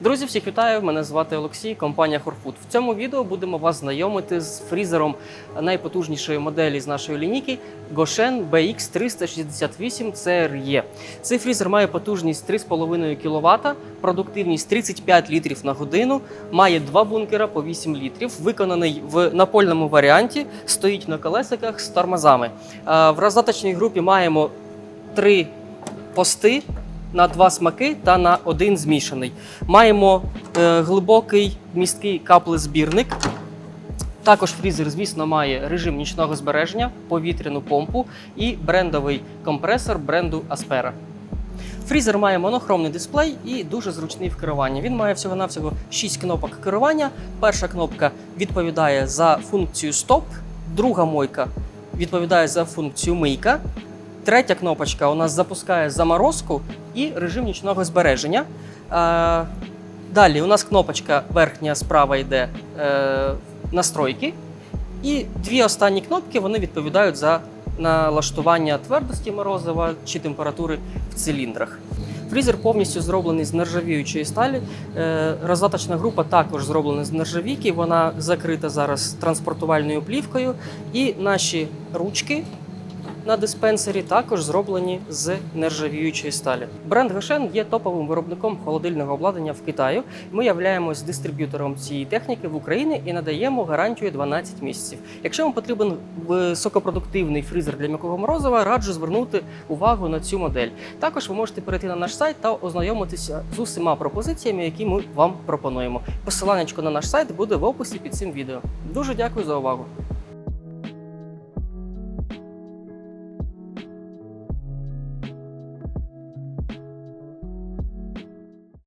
Друзі, всіх вітаю! Мене звати Олексій, компанія Хорфуд. В цьому відео будемо вас знайомити з фрізером найпотужнішої моделі з нашої лінійки Goshen BX368 CRE. Цей фрізер має потужність 3,5 кВт, продуктивність 35 літрів на годину, має два бункера по 8 літрів, виконаний в напольному варіанті, стоїть на колесиках з тормозами. Е, В роздаточній групі маємо три пости на два смаки та на один змішаний. Маємо е, глибокий місткий каплезбірник. Також фрізер, звісно, має режим нічного збереження, повітряну помпу і брендовий компресор бренду Aspera. Фрізер має монохромний дисплей і дуже зручний в керуванні. Він має всього-навсього 6 кнопок керування. Перша кнопка відповідає за функцію стоп, друга мойка відповідає за функцію мийка. Третя кнопочка у нас запускає заморозку і режим нічного збереження. Е, Далі у нас кнопочка верхня справа йде е, настройки. І дві останні кнопки вони відповідають за налаштування твердості морозива чи температури в циліндрах. Фрізер повністю зроблений з нержавіючої сталі. Е, Роздаточна група також зроблена з нержавійки. Вона закрита зараз транспортувальною плівкою. І наші ручки на диспенсері також зроблені з нержавіючої сталі. Бренд Гошен є топовим виробником холодильного обладнання в Китаю. Ми являємось дистриб'ютором цієї техніки в Україні і надаємо гарантію 12 місяців. Якщо вам потрібен високопродуктивний фрізер для м'якого морозива, раджу звернути увагу на цю модель. Також ви можете перейти на наш сайт та ознайомитися з усіма пропозиціями, які ми вам пропонуємо. Посиланнячко на наш сайт буде в описі під цим відео. Дуже дякую за увагу.